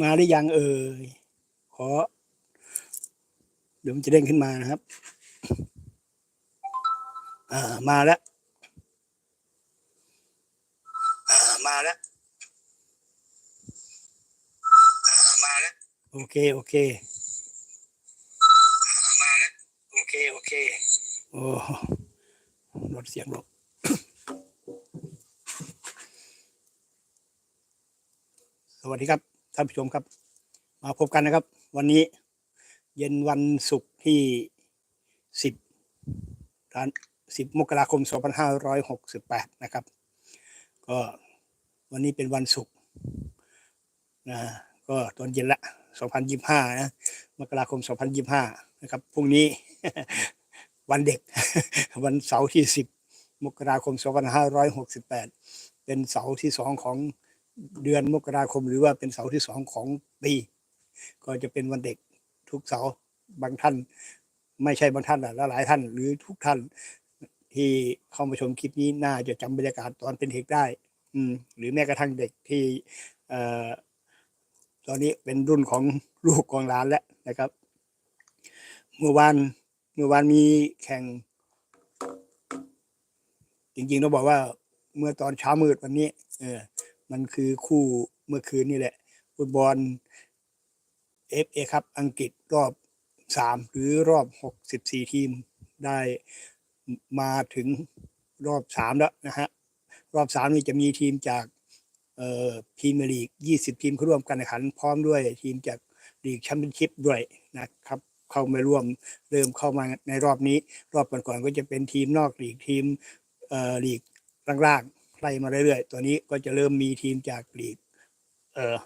มาหรือยังเอ่ยขอ เดี๋ยวมันจะเด้งขึ้นมานะครับ อ่ามาแล้วอ่ามาแล้วอ่ามาแล้วโอเคโอเคมาแล้วโอเคโอเคโอ้ลดเสียงลงสวัสดีครับ ท่านผู้ชมครับ มาพบกันนะครับ วันนี้เย็นวันศุกร์ที่สิบร้านสิบมกราคมสองพันห้าร้อยหกสิบแปดนะครับ ก็วันนี้เป็นวันศุกร์นะก็ตอนเย็นละสองพันยี่ห้านะ มกราคมสองพันยี่ห้านะครับ พรุ่งนี้วันเด็ก วันเสาร์ที่สิบมกราคมสองพันห้าร้อยหกสิบแปดเป็นเสาร์ที่สองของ เดือนมกราคม หรือว่าเป็นเสาร์ที่สองของปี ก็จะเป็นวันเด็กทุกเสาร์บางท่าน ไม่ใช่บางท่านและหลายท่าน หรือทุกท่านที่เข้ามาชมคลิปนี้น่าจะจำบรรยากาศตอนเป็นเด็กได้ อืม หรือแม้กระทั่งเด็กที่เอ่อตอนนี้เป็นรุ่นของลูกของหลานแล้วนะครับ เมื่อวานเมื่อวานมีแข่ง จริงๆต้องบอกว่าเมื่อตอนเช้ามืดวันนี้ เออ มันคือคู่เมื่อคืนนี่แหละ ฟุตบอลเอฟเอครับอังกฤษรอบสามหรือรอบหกสิบสี่ทีมได้มาถึงรอบสามแล้วนะฮะ รอบสามนี่จะมีทีมจากเอ่อพรีเมียร์ลีกยี่สิบทีมเข้าร่วมการแข่งขัน พร้อมด้วยทีมจากลีกแชมเปี้ยนชิพด้วยนะครับ เข้ามาร่วมเริ่มเข้ามาในรอบนี้ รอบก่อนๆก็จะเป็นทีมนอกลีกทีมเอ่อลีกล่างๆ ไล่มาเรื่อยๆ ตัวนี้ก็จะเริ่มมีทีมจากลีกเอ่อ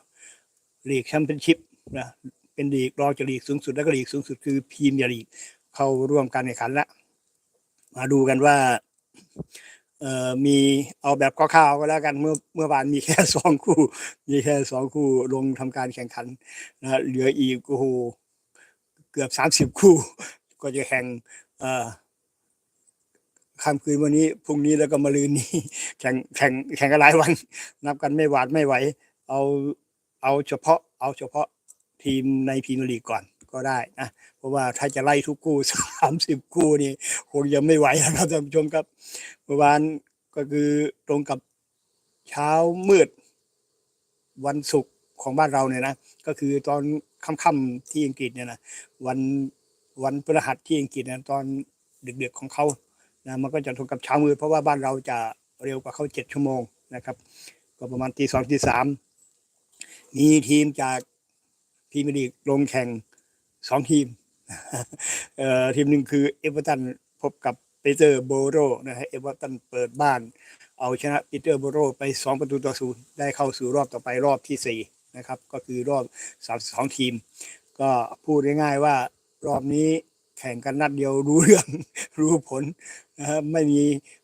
ลีกแชมเปี้ยนชิพนะเป็นลีกรองจากลีกสูงสุดแล้วก็ลีกสูงสุดคือพรีเมียร์ลีกเข้าร่วมการแข่งขันแล้วมาดูกันว่าเอ่อมีเอาแบบคร่าวๆก็แล้วกันเมื่อเมื่อวานมีแค่สองคู่ มีแค่สองคู่ลงทำการแข่งขันนะฮะเหลืออีกโอ้โหเกือบสามสิบคู่ ก็จะแข่งเอ่อ ค่ำคืนวันนี้พรุ่งนี้แล้วก็มะรืนนี้ แข่งแข่งแข่งกันหลายวัน นับกันไม่หวาดไม่ไหว เอาเอาเฉพาะ เอาเฉพาะทีมในพรีเมียร์ลีกก่อนก็ได้นะเพราะว่าถ้าจะไล่ทุกคู่สามสิบคู่นี่คงยังไม่ไหวนะครับท่านผู้ชมครับเมื่อวานก็คือตรงกับเช้ามืด วันศุกร์ของบ้านเราเนี่ยนะก็คือตอนค่ำๆที่อังกฤษเนี่ยนะวันวันพฤหัสที่อังกฤษนะตอนดึกๆของเขา นะมันก็จะตรงกับเช้ามืดเพราะว่าบ้านเราจะเร็วกว่าเขาเจ็ดชั่วโมงนะครับ ก็ประมาณตีสองตีสามมีทีมจากพรีเมียร์ลีกลงแข่งสองทีมเอ่อทีมหนึ่งคือเอเวอร์ตันพบกับปีเตอร์โบโรนะฮะเอเวอร์ตันเปิดบ้าน เอาชนะปีเตอร์โบโรไป 2 ประตูต่อศูนย์ได้เข้าสู่รอบต่อไปรอบที่ 4 นะครับ ก็คือรอบ 32 ทีม ก็พูดง่ายๆว่ารอบนี้ แข่งกันนัดเดียวรู้เรื่อง รู้ผลนะฮะไม่มี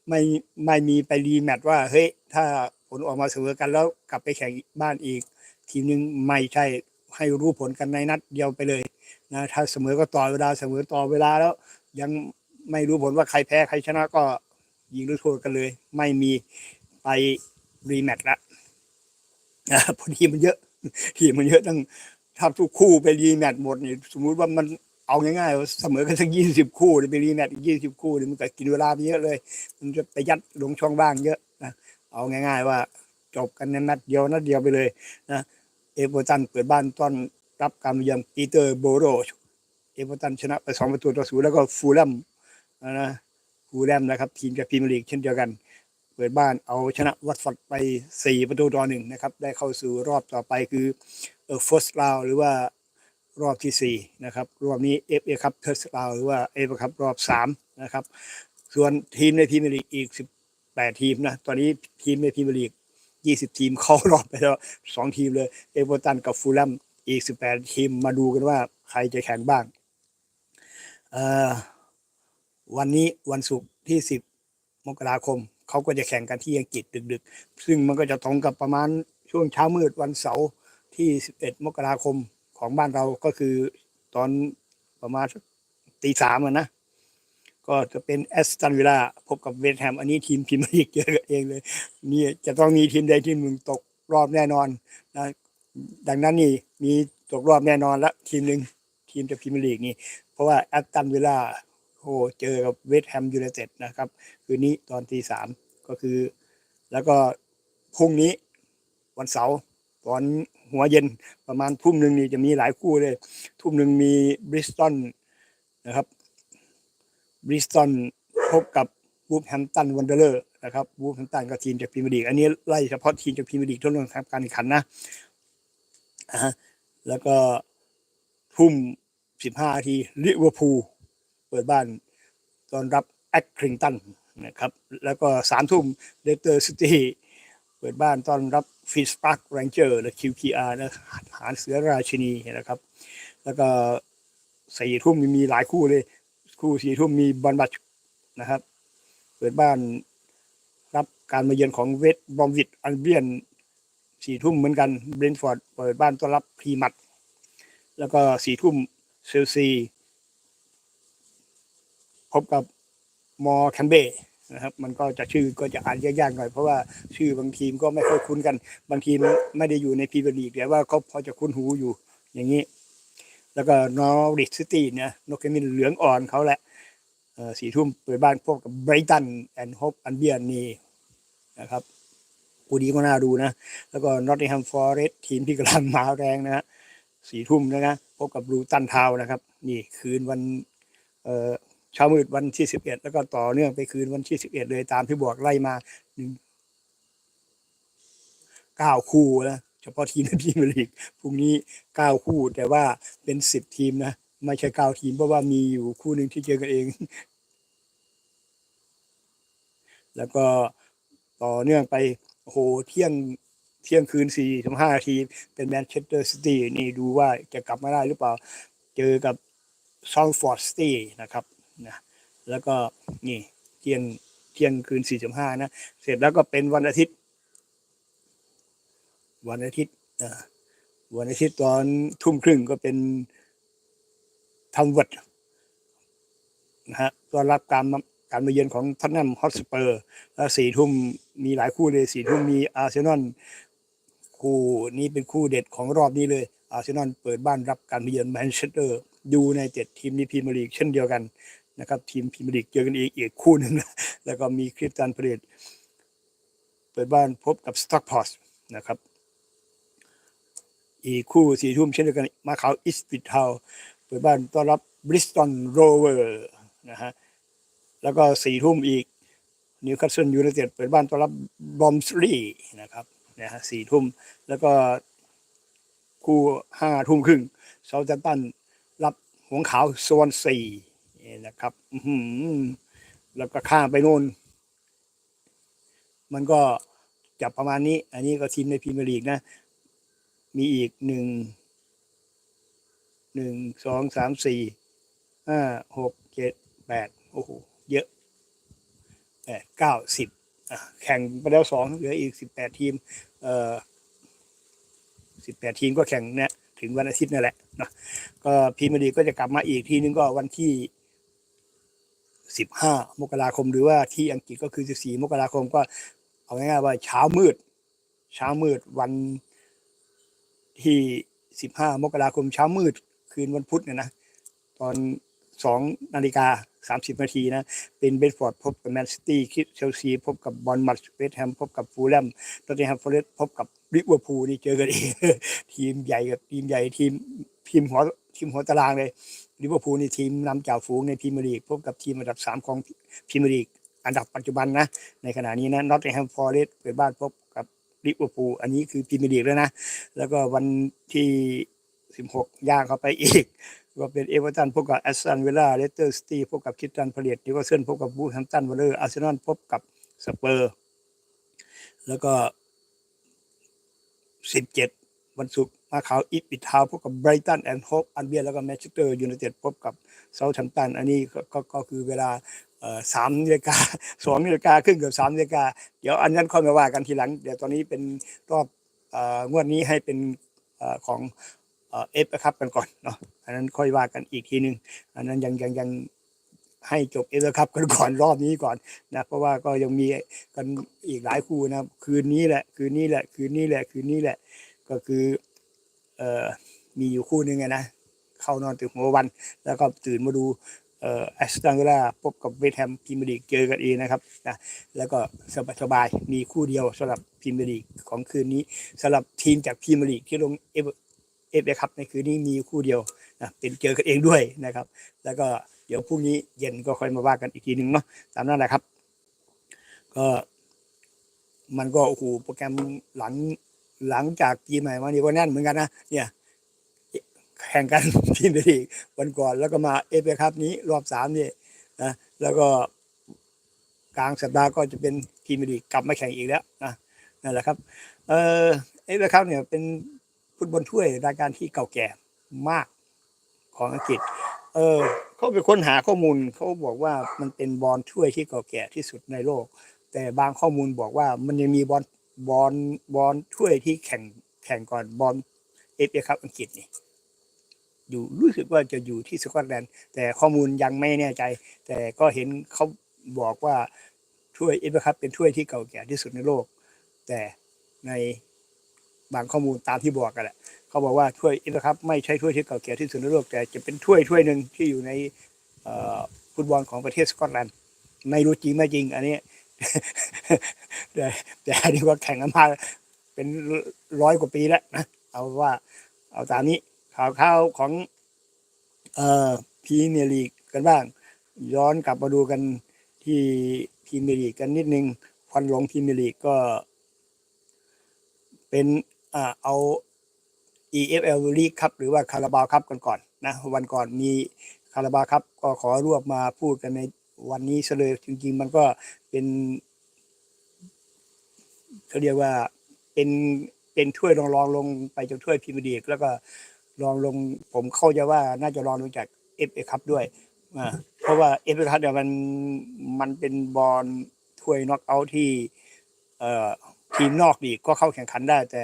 ไม่ไม่มีไปรีแมตช์ว่าเฮ้ยถ้าผลออกมาเสมอกันแล้วกลับไปแข่งบ้านอีก ทีนึงไม่ใช่ให้รู้ผลกันในนัดเดียวไปเลยนะถ้าเสมอก็ต่อเวลาเสมอต่อเวลาแล้ว ยังไม่รู้ผลว่าใครแพ้ใครชนะก็ยิงลูกโทษกันเลย ไม่มีไปรีแมตช์ละนะพอทีมันเยอะทีมมันเยอะตั้งถ้าทุกคู่ไปรีแมตช์หมดนี่สมมุติว่ามัน เอาง่ายๆเสมอกันสักยี่สิบคู่นี่ไปรีแมตช์อีกยี่สิบคู่นี่มันก็กินเวลาไปเยอะเลย มันจะไปยัดลงช่องว่างเยอะนะเอาง่าย ๆ ว่าจบกันในนัดเดียวนัดเดียวไปเลยนะเอเวอร์ตันเปิดบ้านต้อนรับการมาเยือนปีเตอร์โบโรเอเวอร์ตันชนะไปสองประตูต่อศูนย์แล้วก็ฟูลแลมนะฟูลแลมนะครับทีมจากพรีเมียร์ลีกเช่นเดียวกัน เปิดบ้านเอาชนะวัตฟอร์ดไปสี่ประตูต่อหนึ่งนะครับได้เข้าสู่รอบต่อไปคือเออ first round หรือว่า รอบที่สี่นะครับ รอบนี้ FA ครับ first round หรือว่า FA ครับรอบสามนะครับ ส่วนทีมในพรีเมียร์ลีกอีกสิบแปดทีมนะ ตอนนี้ทีมในพรีเมียร์ลีกยี่สิบทีมเข้ารอบไปแล้วสองทีมเลย เอเวอร์ตันกับฟูลแลมอีก 18 ทีมมาดูกันว่าใครจะแข่งบ้างอ่อวันนี้วันศุกร์ที่ 10 มกราคม เขาก็จะแข่งกันที่อังกฤษดึก ๆ ซึ่งมันก็จะตรงกับประมาณช่วงเช้ามืดวันเสาร์ที่ 11 มกราคม ของบ้านเราก็คือตอนประมาณตีสามนะ ก็จะเป็นแอสตันวิลล่าพบกับเวสต์แฮม อันนี้ทีมพรีเมียร์ลีกเจอเองเลย นี่จะต้องมีทีมใดทีมหนึ่งตกรอบแน่นอนนะดังนั้นนี่มีตกรอบแน่นอนละทีมหนึ่งทีมจากพรีเมียร์ลีกนี่ เพราะว่าแอตตันวิลล่าโอ้เจอกับเวสต์แฮมยูไนเต็ดนะครับ คืนนี้ตอนตีสามก็คือ แล้วก็พรุ่งนี้วันเสาร์ตอน หัวเย็นประมาณทุ่มหนึ่งนี่จะมีหลายคู่เลย ทุ่มหนึ่งมีบริสตันนะครับบริสตันพบกับวูฟแฮมตันวันเดอร์นะครับวูฟแฮมตันกับทีมจากพรีเมียร์ลีกอันนี้ไล่เฉพาะทีมจากพรีเมียร์ลีกเท่านั้นครับการแข่งขันนะฮะแล้วก็ทุ่มสิบห้าทีลิเวอร์พูลเปิดบ้านต้อนรับแอคคริงตันนะครับ แล้วก็สามทุ่มเลสเตอร์ซิตี้เปิดบ้านต้อนรับ ฟิสปาร์กแรงเจอร์และ QPR นะหารเสือราชินีนะครับ แล้วก็สี่ทุ่มมีหลายคู่เลย คู่สี่ทุ่มมีบอลบัชนะครับ เปิดบ้านรับการมาเยือนของเวสบอมวิดอันเบียนสี่ทุ่มเหมือนกันเบรนฟอร์ดเปิดบ้านต้อนรับพรีมัด แล้วก็สี่ทุ่มเชลซี พบกับมอแคนเบ นะครับ มันก็จะชื่อก็จะอ่านยากๆหน่อยเพราะว่าชื่อบางทีมก็ไม่ค่อยคุ้นกัน บางทีมไม่ได้อยู่ในพรีเมียร์ลีกแต่ว่าเขาพอจะคุ้นหูอยู่อย่างนี้ แล้วก็นอริสซิตี้เนี่ยนกเคมินเหลืองอ่อนเขาแหละอ่อสี่ทุ่มเปิดบ้านพบกับไบรตันแอนด์โฮปอันเบียนนี่นะครับกูดีก็น่าดูนะ แล้วก็นอตติงแฮมฟอร์เรสทีมที่กำลังมาแรงนะฮะสี่ทุ่มนะนะพบกับบลูตันทาวนะครับ นี่คืนวันเอ่อ เช้ามืดวันที่สิบเอ็ดแล้วก็ต่อเนื่องไปคืนวันที่สิบเอ็ดเลยตามที่บอกไล่มาหนึ่งเก้าคู่นะเฉพาะทีมในพรีเมียร์ลีกพรุ่งนี้เก้าคู่แต่ว่าเป็นสิบทีมนะไม่ใช่เก้าทีมเพราะว่ามีอยู่คู่หนึ่งที่เจอกันเอง แล้วก็ต่อเนื่องไปโหเที่ยงเที่ยงคืนสี่ถึงห้าทีเป็นแมนเชสเตอร์ซิตี้นี่ดูว่าจะกลับมาได้หรือเปล่า เจอกับซองฟอร์ดสตี้นะครับ นะแล้วก็นี่เที่ยงเที่ยงคืนสี่ถึงห้านะ เสร็จแล้วก็เป็นวันอาทิตย์ วันอาทิตย์อ่อวันอาทิตย์ตอนทุ่มครึ่งก็เป็นทำวัดนะฮะต้อนรับการมาการมาเยือนของท็อตแนมฮอตสเปอร์ แล้วสี่ทุ่มมีหลายคู่เลยสี่ทุ่มมีอาร์เซนอลคู่นี้เป็นคู่เด็ดของรอบนี้เลย อาร์เซนอลเปิดบ้านรับการมาเยือนแมนเชสเตอร์ ดูในเจ็ดทีมในพรีเมียร์ลีกเช่นเดียวกัน นะครับทีมพรีเมียร์ลีกเจอกันอีกอีกคู่หนึ่งนะแล้วก็มีคริสตันเพลตเปิดบ้านพบกับสต็อกพอสนะครับอีกคู่สี่ทุ่มเช่นเดียวกันมาเขาอิสปิทเทาเปิดบ้านต้อนรับบริสตันโรเวอร์นะฮะแล้วก็สี่ทุ่มอีกนิวคาสเซิลยูไนเต็ดเปิดบ้านต้อนรับบอมสลีนะครับนะฮะสี่ทุ่มแล้วก็คู่ห้าทุ่มครึ่งเซาท์แฮมตันรับหงขาวโซนสี่ นะครับ อืแล้วก็ข้ามไปโน่น มันก็จะประมาณนี้ อันนี้ก็ทีมในพรีเมียร์ลีกนะ มีอีกหนึ่ง หนึ่ง สอง สาม สี่ ห้า หก เจ็ด แปด โอ้โห เยอะแปดเก้า สิบ แข่งไปแล้วสอง เหลืออีกสิบแปดทีม เอ่อสิบแปดทีมก็แข่งเนี่ยถึงวันอาทิตย์นั่นแหละนะก็พรีเมียร์ลีกก็จะกลับมาอีกทีนึงก็วันที่ สิบห้ามกราคมหรือว่าที่อังกฤษก็คือสิบสี่มกราคมก็เอาง่ายๆว่าเช้ามืด เช้ามืดวันที่สิบห้ามกราคมเช้ามืดคืนวันพุธเนี่ยนะตอนสองนาฬิกาสามสิบนาทีนะ เป็นเบนฟอร์ดพบกับแมนซิตี้คิดเชลซีพบกับบอลมัดเวสแฮมพบกับฟูลแลมตอตเทนแฮมฟอเรสต์พบกับลิเวอร์พูลนี่เจอกันเองทีมใหญ่กับทีมใหญ่ทีมทีมหัว ทีมหัวตารางเลยลิเวอร์พูลนี่ทีมนำจ่าฝูงในพรีเมียร์ลีกพบกับทีมอันดับสามของพรีเมียร์ลีกอันดับปัจจุบันนะ ในขณะนี้นะนอตแฮมฟอร์เรสเปิดบ้านพบกับลิเวอร์พูลอันนี้คือพรีเมียร์ลีกแล้วนะ แล้วก็วันที่สิบหกย่างเข้าไปอีก ก็เป็นเอเวอร์ตันพบกับแอสตันวิลล่าเลสเตอร์ซิตี้พบกับคิดตันพาเลตนิวคาสเซิลพบกับบูแฮมตันวอลเลอร์อาร์เซนอลพบกับสเปอร์ แล้วก็สิบเจ็ดวันศุกร์ มาขาวอีปิดทาวพบกับไบรตันแอนด์โฮปอันเบียแล้วก็แมนเชสเตอร์ยูไนเต็ดพบกับเซาท์แฮมป์ตันอันนี้ก็ก็คือเวลาสามนาฬิกาสองนาฬิกาครึ่งกับสามนาฬิกาเดี๋ยวอันนั้นค่อยมาว่ากันทีหลัง เดี๋ยวตอนนี้เป็นรอบอ่องวดนี้ให้เป็นอของเอฟครับกันก่อนเนาะอันนั้นค่อยว่ากันอีกทีหนึ่งอันนั้นยังยังยังให้จบเอฟครับกันก่อนรอบนี้ก่อนนะเพราะว่าก็ยังมีกันอีกหลายคู่นะคืนนี้แหละคืนนี้แหละคืนนี้แหละคืนนี้แหละก็คือ เอ่อมีอยู่คู่หนึ่งไงนะเข้านอนตื่นหัววัน แล้วก็ตื่นมาดูเอ่อแอสตันวิลล่าพบกับเวสต์แฮมพรีเมียร์ลีกเจอกันเองนะครับนะแล้วก็สบายๆมีคู่เดียวสำหรับพรีเมียร์ลีกของคืนนี้สำหรับทีมจากพรีเมียร์ลีกที่ลงเอฟเอฟเอครับในคืนนี้มีคู่เดียวนะเป็นเจอกันเองด้วยนะครับ แล้วก็เดี๋ยวพรุ่งนี้เย็นก็ค่อยมาว่ากันอีกทีหนึ่งเนาะตามนั้นแหละครับ ก็มันก็โอ้โหโปรแกรมหลัง หลังจากปีใหม่มานี่ก็แน่นเหมือนกันนะเนี่ยแข่งกันทีมเดีกวันก่อนแล้วก็มาเอฟเอครับนี้รอบสามนี่นะแล้วก็กลางสัปดาห์ก็จะเป็นทีมเดีกกลับมาแข่งอีกแล้วนะนั่นแหละครับ เออเอฟเอครับเนี่ยเป็นฟุตบอลถ้วยรายการที่เก่าแก่มากของอังกฤษ เออเขาไปค้นหาข้อมูลเขาบอกว่ามันเป็นบอลถ้วยที่เก่าแก่ที่สุดในโลก แต่บางข้อมูลบอกว่ามันยังมีบอล บอลบอลถ้วยที่แข่งแข่งก่อนบอลเอฟเอครับอังกฤษนี่อยู่รู้สึกว่าจะอยู่ที่สกอตแลนด์แต่ข้อมูลยังไม่แน่ใจ แต่ก็เห็นเขาบอกว่าถ้วยเอฟเอครับเป็นถ้วยที่เก่าแก่ที่สุดในโลก แต่ในบางข้อมูลตามที่บอกกันแหละเขาบอกว่าถ้วยเอฟเอครับไม่ใช่ถ้วยที่เก่าแก่ที่สุดในโลก แต่จะเป็นถ้วยถ้วยหนึ่งที่อยู่ในฟุตบอลของประเทศสกอตแลนด์ไม่รู้จริงไม่จริง อันนี้ แต่แต่อันนี้ว่าแข่งกันมาเป็นร้อยกว่าปีแล้วนะเอาว่า เอาตามนี้ข่าวข่าวของเอ่อพีเมียร์ลีกกันบ้าง ย้อนกลับมาดูกันที่พีเมียร์ลีกกันนิดนึงควันหลงพีเมียร์ลีกก็ เป็นอ่าเอา EFL League ครับหรือว่าคาราบาวครับกันก่อนนะวันก่อนมีคาราบาวครับก็ขอรวบมาพูดกันใน วันนี้ซะเลยจริง ๆ มันก็เป็นเขาเรียกว่าเป็นเป็นถ้วยรองรองลงไปจากถ้วยพรีเมียร์ลีกแล้วก็รองลงผมเข้าใจว่าน่าจะรองลงจากเอฟเอคัพด้วยอ่าเพราะว่าเอฟเอคัพเนี่ยมันมันเป็นบอลถ้วยน็อกเอาท์ที่เอ่อทีมนอกลีกก็เข้าแข่งขันได้ แต่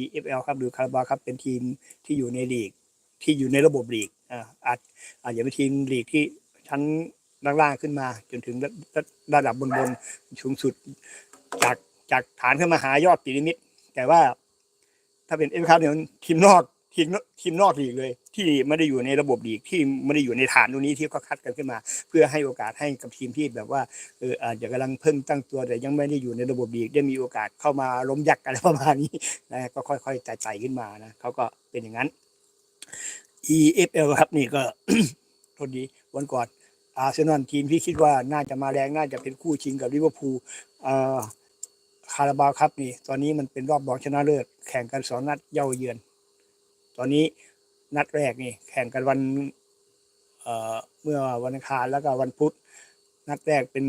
EFL ครับหรือคาราบาครับเป็นทีมที่อยู่ในลีกที่อยู่ในระบบลีกอ่าอาจอาจจะเป็นทีมลีกที่ชั้น ล่างๆขึ้นมา จนถึงระดับบนบนๆสูงสุดจากจากฐานขึ้นมาหายอดปีนิมิตแต่ว่า ถ้าเป็นเอฟครับเนี่ยทีมนอกทีมนทีมนอกลีกเลย ที่ไม่ได้อยู่ในระบบลีกที่ไม่ได้อยู่ในฐานตรงนี้ที่เขาคัดกันขึ้นมา เพื่อให้โอกาสให้กับทีมที่แบบว่าเอออาจจะกำลังเพิ่งตั้งตัวแต่ยังไม่ได้อยู่ในระบบลีกได้มีโอกาสเข้ามาล้มยักษ์อะไรประมาณนี้นะก็ค่อยๆไต่ๆขึ้นมานะเขาก็เป็นอย่างนั้น EFL ครับนี่ก็ทษดีวันก่อน อาร์เซนอลทีมที่คิดว่าน่าจะมาแรงน่าจะเป็นคู่ชิงกับลิเวอร์พูลคาราบาวครับนี่ ตอนนี้มันเป็นรอบรองชนะเลิศแข่งกันสองนัดเย่าเยือน ตอนนี้นัดแรกนี่ แข่งกันวันเมื่อวันอังคารแล้วก็วันพุธ นัดแรกเป็น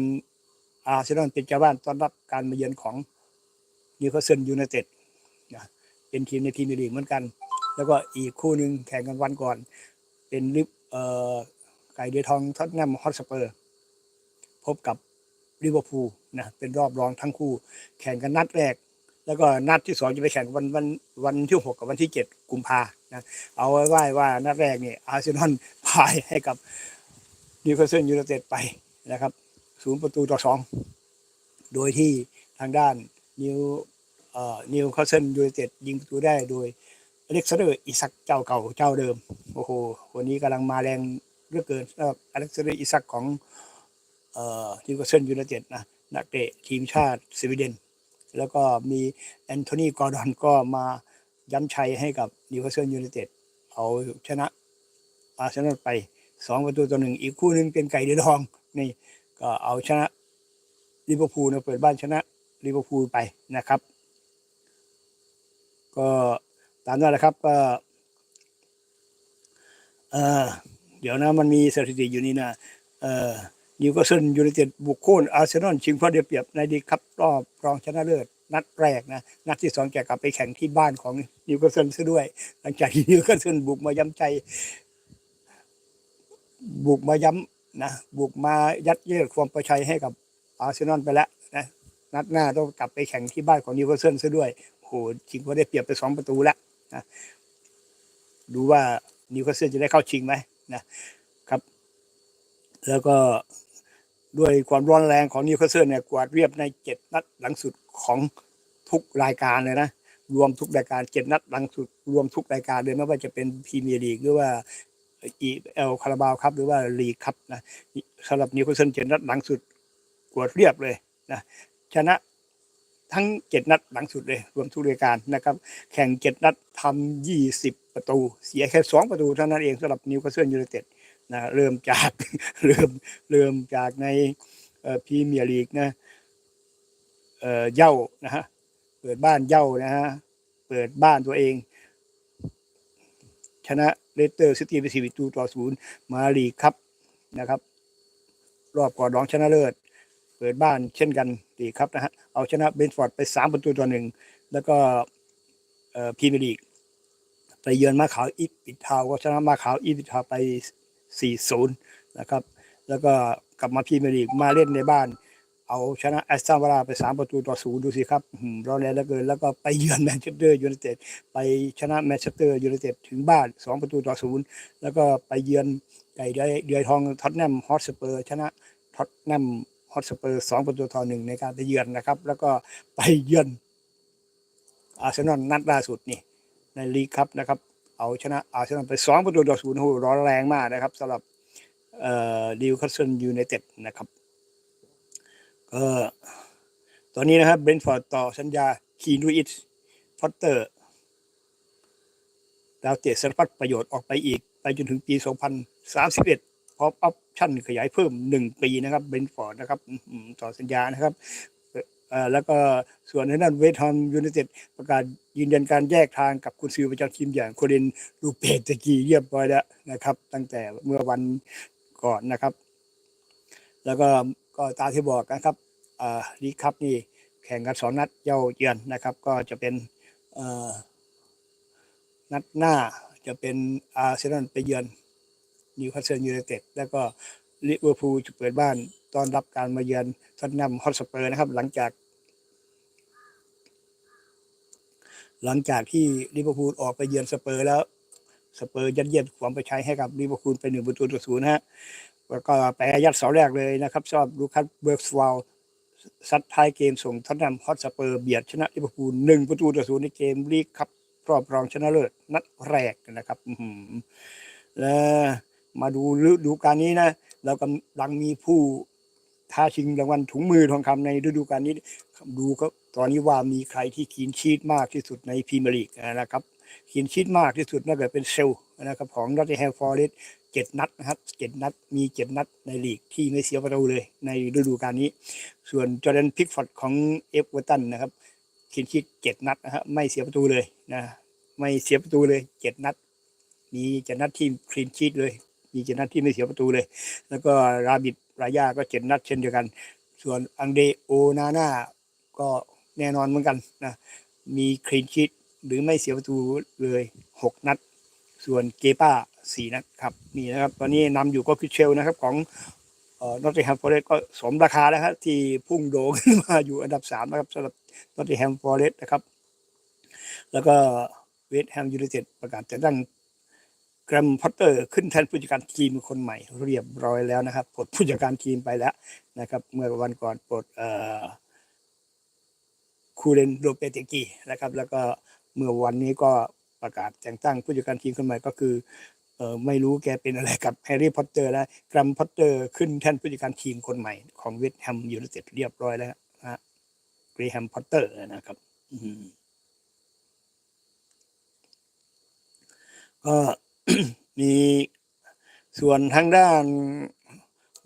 อาร์เซนอลเป็นเจ้าบ้านต้อนรับการมาเยือนของนิวคาสเซิลยูไนเต็ดนะเป็นทีมในพรีเมียร์ลีกเหมือนกัน แล้วก็อีกคู่หนึ่งแข่งกันวันก่อน เป็นลิเอ่อ ก่เดือทองท็อตแนมฮอตสเปอร์พบกับลิเวอร์พูลนะเป็นรอบรองทั้งคู่ แข่งกันนัดแรก แล้วก็นัดที่สองจะไปแข่งวันวันวันที่หกกับวันที่เจ็ดกุมภานะเอาไว้ว่าว่านัดแรกเนี่ยอาร์เซนอลพ่ายให้กับนิวคาสเซิลยูไนเต็ดไปนะครับศูนย์ประตูต่อสองโดยที่ทางด้านนิวเอ่อนิวคาสเซิลยูไนเต็ดยิงประตูได้โดยอเล็กซานเดอร์อิซักเจ้าเก่าเจ้าเดิม โอ้โหวันนี้กำลังมาแรง เลือเกินสำหรับอเล็กซานเดอร์อิซักของเอ่อนิวคาสเซิลยูไนเต็ดนะนักเตะทีมชาติสวีเดน แล้วก็มีแอนโทนีกอร์ดอนก็มาย้ำชัยให้กับนิวคาสเซิลยูไนเต็ดเอาชนะอาร์เซนอลไปสองประตูต่อหนึ่งอีกคู่หนึ่งเป็นไก่เดือดทองนี่ก็เอาชนะลิเวอร์พูลนะเปิดบ้านชนะลิเวอร์พูลไปนะครับ ก็ตามนั้นแหละครับก็เอ่อ เดี๋ยวนะมันมีสถิติอยู่นี่นะเออนิวคาสเซิลยูไนเต็ดบุกโค่นอาร์เซนอลชิงพระเดียเปรียบในดีครับรอบรองชนะเลิศนัดแรกนะนัดที่สองจะกลับไปแข่งที่บ้านของนิวคาสเซิลซะด้วย หลังจากที่นิวคาสเซิลบุกมาย้ำใจ บุกมาย้ำนะบุกมายัดเยียดความประชัยให้กับอาร์เซนอลไปแล้วนะนัดหน้าต้องกลับไปแข่งที่บ้านของนิวคาสเซิลซะด้วยโหชิงพระได้เปรียบไปสองประตูแล้วนะดูว่านิวคาสเซิลจะได้เข้าชิงไหม นะครับ แล้วก็ด้วยความร้อนแรงของนิวคาสเซิลเนี่ยกวาดเรียบในเจ็ดนัดหลังสุดของทุกรายการเลยนะรวมทุกรายการเจ็ดนัดหลังสุดรวมทุกรายการเลยไม่ว่าจะเป็นพรีเมียร์ลีกหรือว่าอีเอลคาราบาวครับหรือว่าลีกครับนะสำหรับนิวคาสเซิลเจ็ดนัดหลังสุดกวาดเรียบเลยนะชนะ ทั้งเจ็ดนัดหลังสุดเลย รวมทุกรายการนะครับ แข่งเจ็ดนัดทำยี่สิบประตู เสียแค่สองประตูเท่านั้นเองสำหรับนิวคาสเซิลยูไนเต็ดนะเริ่มจากเริ่มเริ่มจากในพรีเมียร์ลีกนะเอ่อเย่านะฮะเปิดบ้านเย่านะฮะเปิดบ้านตัวเอง ชนะเลสเตอร์ซิตี้ไปสี่ประตูต่อศูนย์มาลีครับนะครับ รอบก่อนรองชนะเลิศ เปิดบ้านเช่นกันดีครับนะฮะเอาชนะเบนฟอร์ดไปสามประตูต่อหนึ่งแล้วก็พีเมลีกไปเยือนมาขาวอีปิทาวก็ชนะมาขาวอีปิทาวไป 4-0 นะครับ แล้วก็กลับมาพีเมลีกมาเล่นในบ้าน เอาชนะแอสตันวาราไป 3 ประตูต่อศูนย์ดูสิครับอื้อหือร้อนแรงเหลือเกินแล้วก็ไปเยือนแมนเชสเตอร์ยูไนเต็ดไปชนะแมนเชสเตอร์ยูไนเต็ดถึงบ้าน 2 ประตูต่อศูนย์แล้วก็ไปเยือนไก่เดือยเดือยทองท็อตแนมฮอตสเปอร์ชนะท็อตแนม ฮอตสเปอร์สองประตูต่อหนึ่งในการไปเยือนนะครับ แล้วก็ไปเยือนอาร์เซนอลนัดล่าสุดนี่ในลีกครับนะครับ เอาชนะอาร์เซนอลไปสองประตูต่อศูนย์โหร้อนแรงมากนะครับสำหรับเอ่อดิวคาสเซิลยูไนเต็ดนะครับก็ตอนนี้นะครับเบรนท์ฟอร์ดต่อสัญญาคีนูอิสฟอตเตอร์ดาวเตะสารพัดประโยชน์ออกไปอีก ไปจนถึงปี 2031 อมออปชั่นขยายเพิ่ม 1 ปีนะครับเบนฟอร์ดนะครับต่อสัญญานะครับแล้วก็ส่วนในนั้นเวทฮอมยูไนเต็ดประกาศยืนยันการแยกทางกับคุณซื้อประจำทีมอย่างโคเดนลูเปตะกีเรียบร้อยแล้วนะครับ ตั้งแต่เมื่อวันก่อนนะครับ แล้วก็ก็ตาที่บอกนะครับอ่าลีกครับนี่แข่งกันสองนัดเย้าเยือนนะครับ ก็จะเป็นอ่อนัดหน้าจะเป็นอาร์เซนอลไปเยือน นิวคาสเซิลยูไนเต็ดแล้วก็ลิเวอร์พูลจะเปิดบ้านต้อนรับการมาเยือนท็อตแนมฮอตสเปอร์นะครับ หลังจาก หลังจากที่ลิเวอร์พูลออกไปเยือนสเปอร์แล้วสเปอร์ยัดเยียดความไปใช้ให้กับลิเวอร์พูลไปหนึ่งประตูต่อศูนย์นะฮะแล้วก็ไปยัดเสาแรกเลยนะครับชอบลูคัสเบิร์กสวาลซัดท้ายเกมส่งท็อตแนมฮอตสเปอร์เบียดชนะลิเวอร์พูลหนึ่งประตูต่อศูนย์ในเกมลีกครับรอบรองชนะเลิศนัดแรกนะครับ อื้อหือและ มาดูฤดูกาลนี้นะเรากำลังมีผู้ท้าชิงรางวัลถุงมือทองคำในฤดูกาลนี้ ดูก็ตอนนี้ว่ามีใครที่คีนชีตมากที่สุดในพรีเมียร์ลีกนะครับคีนชีตมากที่สุดน่าจะเป็นเซลนะครับของนอตติแฮมฟอร์เรสเจ็ดนัดนะครับเจ็ดนัดมีเจ็ดนัดในลีกที่ไม่เสียประตูเลยในฤดูกาลนี้ ส่วนจอร์แดนพิกฟอร์ดของเอฟเวอร์ตันนะครับคีนชีตเจ็ดนัดนะครับไม่เสียประตูเลยนะไม่เสียประตูเลยเจ็ดนัดมีเจ็ดนัดที่คลีนชีตเลย มีเจ็ดนัดที่ไม่เสียประตูเลย แล้วก็ราบิดรายาก็เจ็ดนัดเช่นเดียวกัน ส่วนอังเดโอนาน่าก็แน่นอนเหมือนกันนะมีคลีนชีตหรือไม่เสียประตูเลยหกนัด ส่วนเกป้าสี่นัดครับนี่นะครับตอนนี้นำอยู่ก็คือเชลนะครับของนอตติแฮมฟอร์เรสก็สมราคาแล้วครับที่พุ่งโด่งขึ้นมาอยู่อันดับสามนะครับสำหรับนอตติแฮมฟอร์เรสนะครับ แล้วก็เวสต์แฮมยูไนเต็ดประกาศจะตั้ง กรมพอตเตอร์ขึ้นแทนผู้จัดการทีมคนใหม่เรียบร้อยแล้วนะครับปลดผู้จัดการทีมไปแล้วนะครับ เมื่อวันก่อนปลดเอ่อคูเรนโรเปเตกีนะครับ แล้วก็เมื่อวันนี้ก็ประกาศแต่งตั้งผู้จัดการทีมคนใหม่ก็คือเออไม่รู้แกเป็นอะไรกับแฮร์รี่พอตเตอร์แล้วกรัมพอตเตอร์ขึ้นแทนผู้จัดการทีมคนใหม่ของเวสต์แฮมยูไนเต็ดเรียบร้อยแล้วนะฮะเกรแฮมพอตเตอร์นะครับก็ มีส่วนทางด้าน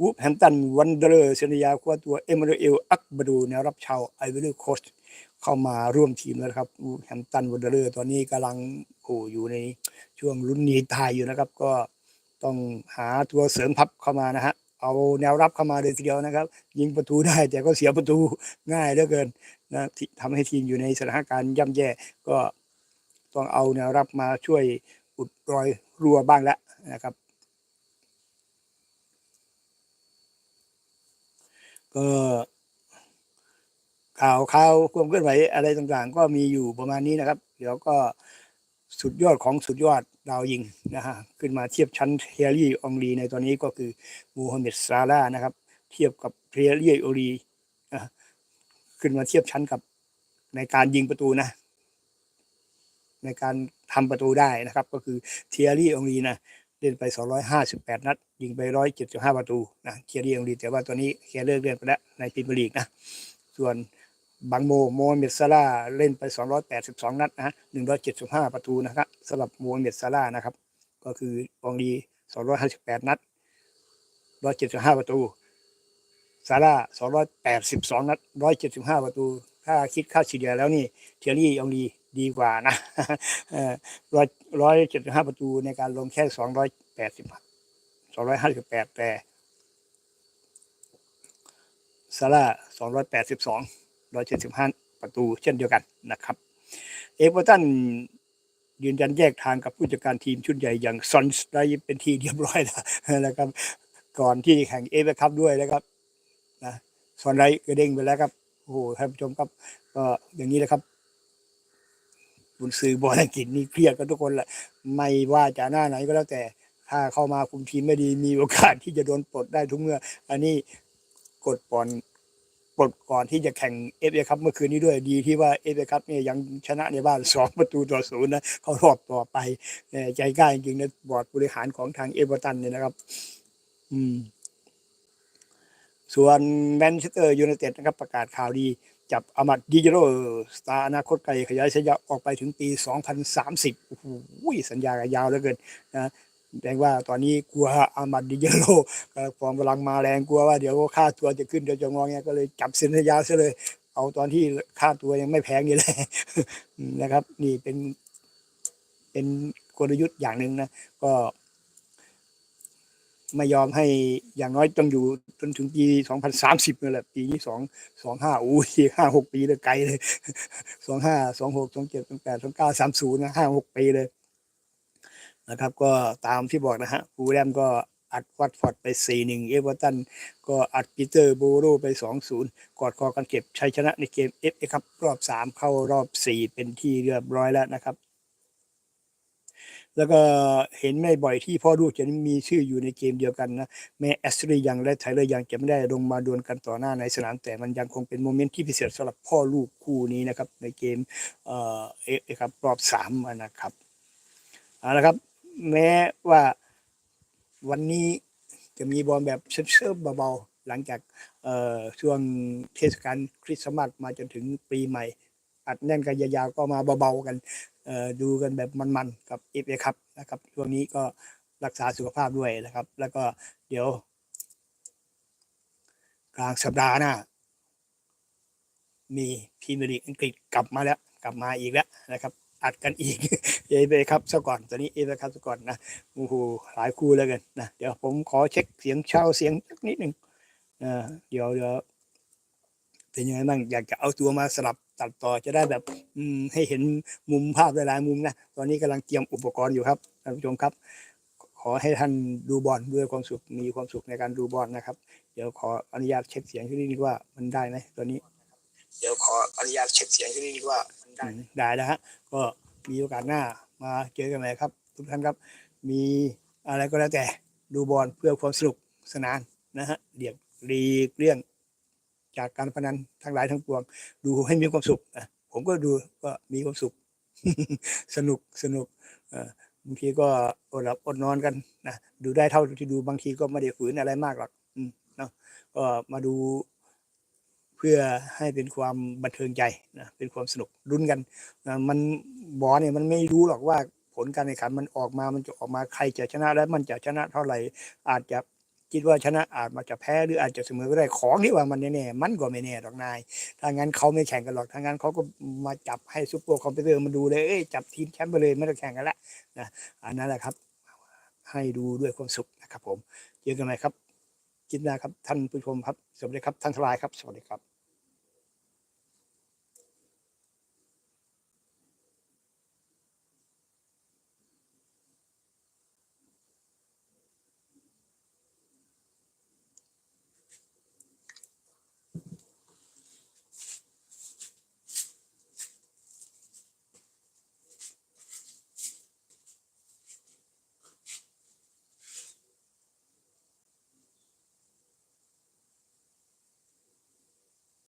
วูฟแฮมตันวันเดอร์สัญญาคว้าตัวเอมานูเอลอักบาดูแนวรับชาวไอวอรี่โคสเข้ามาร่วมทีมแล้วครับวูฟแฮมตันวันเดอร์ตอนนี้กำลังโอ้อยู่ในช่วงลุ้นหนีตายอยู่นะครับ ก็ต้องหาตัวเสริมทัพเข้ามานะฮะเอาแนวรับเข้ามาเลยทีเดียวนะครับ ยิงประตูได้แต่ก็เสียประตูง่ายเหลือเกินนะที่ทำให้ทีมอยู่ในสถานการณ์ย่ำแย่ก็ต้องเอาแนวรับมาช่วยอุดรอย รัวบ้างแล้วนะครับ ก็ข่าวข่าวความเคลื่อนไหวอะไรต่างๆ ก็มีอยู่ประมาณนี้นะครับ เดี๋ยวก็สุดยอดของสุดยอดดาวยิงนะฮะขึ้นมาเทียบชั้นเฮรี่อองลีในตอนนี้ก็คือมูฮัมหม็ดซาร่านะครับ เทียบกับเฮรี่อองลีขึ้นมาเทียบชั้นกับในการยิงประตูนะ ในการ ทำประตูได้นะครับ ก็คือเทียรี่องลีนะเล่นไป 258 นัด ยิงไป 175 ประตูนะเทียรี่องลีแต่ว่าตัวนี้แกเลิกเล่นไปแล้วในพรีเมียร์ลีกนะส่วนบังโมโมเมดซาร่าเล่นไป 282 นัดนะ175 ประตูนะครับสำหรับโมเมดซาร่านะครับ ก็คือองลี258 นัด 175 ประตูซาร่า282 นัด 175 ประตู ถ้าคิดค่าเฉลี่ยแล้วนี่ เทียรี่องลี ดีกว่านะร้อยร้อยเจ็ดสิบห้าประตูในการลงแค่สองร้อยแปดสิบสองร้อยห้าสิบแปดแต่ซาร่าสองร้อยแปดสิบสองร้อยเจ็ดสิบห้าประตูเช่นเดียวกันนะครับ เอเวอร์ตันยืนยันแยกทางกับผู้จัดการทีมชุดใหญ่อย่างซอนส์ได้เป็นทีเรียบร้อยแล้วนะครับ ก่อนที่แข่งเอฟเอร์คัพด้วยนะครับนะซอนไรกระเด้งไปแล้วครับโอ้โหท่านผู้ชมครับก็อย่างนี้แหละครับ บุญซื้อบอลอังกฤษนี่เครียดกันทุกคนแหละไม่ว่าจะหน้าไหนก็แล้วแต่ ถ้าเข้ามาคุมทีมไม่ดีมีโอกาสที่จะโดนปลดได้ทุกเมื่อ อันนี้กดปอนปลดก่อนที่จะแข่งเอฟเอคัพเมื่อคืนนี้ด้วยดีที่ว่าเอฟเอคัพเนี่ยยังชนะในบ้านสองประตูต่อศูนย์นะเขารอบต่อไปใจกล้าจริงๆนะบอร์ดบริหารของทางเอเวอร์ตันเนี่ยนะครับ อืม ส่วนแมนเชสเตอร์ยูไนเต็ดนะครับประกาศข่าวดี จับอามัดดิจิโรสตาร์อนาคตไกลขยายสัญญาออกไปถึงปี 2030 โอ้โหสัญญายาวเหลือเกินนะแสดงว่าตอนนี้กลัวอามัดดิจิโรฟอร์มกำลังมาแรงกลัวว่าเดี๋ยวค่าตัวจะขึ้นเดี๋ยวจะงอเงี้ยก็เลยจับสัญญาซะเลย เอาตอนที่ค่าตัวยังไม่แพงนี่แหละนะครับ นี่เป็นเป็นกลยุทธ์อย่างหนึ่งนะก็ ไม่ยอมให้อย่างน้อยต้องอยู่จนถึงปี 2030นี่แหละปีนี้สองสองห้าอู้ยห้าหกปีเลยไกลเลยสองห้าสองหกสองเจ็ดสองแปดสองเก้าสามศูนย์นะห้าหกปีเลย นะครับ ก็ตามที่บอกนะฮะฟูแลมก็อัดวัตฟอร์ดไปสี่หนึ่งเอเวอร์ตัน ก็อัดปีเตอร์โบโรไปสองศูนย์กอดคอกันเก็บชัยชนะในเกมเอฟเอครับรอบสามเข้ารอบสี่เป็นที่เรียบร้อยแล้วนะครับ แล้วก็เห็นไม่บ่อยที่พ่อลูกจะมีชื่ออยู่ในเกมเดียวกันนะแม้แอสตรียังและไทเลอร์ยังจะไม่ได้ลงมาดวลกันต่อหน้าในสนามแต่มันยังคงเป็นโมเมนต์ที่พิเศษสำหรับพ่อลูกคู่นี้นะครับ ในเกมเอ่อเอครับรอบสามนะครับเอาละครับ แม้ว่าวันนี้จะมีบอลแบบเชิบๆเบาๆหลังจากเอ่อช่วงเทศกาลคริสต์มาสมาจนถึงปีใหม่ อัดแน่นกันยาวๆก็มาเบาๆกัน ดูกันแบบมันๆกับเอฟเอครับนะครับช่วงนี้ก็รักษาสุขภาพด้วยนะครับ แล้วก็เดี๋ยว กลางสัปดาห์หน้ามีพรีเมียร์ลีกอังกฤษกลับมาแล้ว กลับมาอีกแล้วนะครับ อัดกันอีกเอฟเบครับซะก่อนตอนนี้เอฟเบครับซะก่อนนะโอ้โหหลายคู่แล้วกันนะเดี๋ยวผมขอเช็คเสียงเช่าเสียงสักนิดหนึ่งเดี๋ยวเดี๋ยวเป็นยังไงบ้างอยากจะเอาตัวมาสลับ ตัดต่อจะได้แบบอืมให้เห็นมุมภาพหลายๆมุมนะตอนนี้กำลังเตรียมอุปกรณ์อยู่ครับท่านผู้ชมครับ ขอให้ท่านดูบอลด้วยความสุขมีความสุขในการดูบอลนะครับ เดี๋ยวขออนุญาตเช็คเสียงที่นี่ดีกว่ามันได้ไหมตอนนี้ เดี๋ยวขออนุญาตเช็คเสียงที่นี่ดีกว่ามันได้ได้นะฮะก็มีโอกาสหน้ามาเจอกันใหม่ครับ ทุกท่านครับ มีอะไรก็แล้วแต่ดูบอลเพื่อความสนุกสนานนะฮะเดียกหลีกเลี่ยง จากการพนันทั้งหลายทั้งปวง ดูให้มีความสุขนะผมก็ดูก็มีความสุข สนุกสนุกบางทีก็อดหลับอดนอนกันนะดูได้เท่าที่ดูบางทีก็ไม่ได้ฝืนอะไรมากหรอกเนาะก็มาดูเพื่อให้เป็นความบันเทิงใจนะเป็นความสนุกรุ้นกันนะมันบอเนี่ยมันไม่รู้หรอกว่าผลการแข่งขันมันออกมา มันจะออกมาใครจะชนะและมันจะชนะเท่าไหร่ อาจจะ คิดว่าชนะอาจมาจะแพ้หรืออาจจะเสมอก็ได้ของที่ว่ามันแน่ๆมันก็ไม่แน่หรอกนายถ้างั้นเขาไม่แข่งกันหรอกถ้างั้นเขาก็มาจับให้ซุปเปอร์คอมพิวเตอร์มาดูเลยเอ้ยจับทีมแชมป์ไปเลยไม่ต้องแข่งกันละนะอันนั้นแหละครับ ให้ดูด้วยความสุขนะครับ ผมเจอกันใหม่ครับคิดหน้าครับท่านผู้ชมครับสวัสดีครับท่านทลายครับ สวัสดีครับ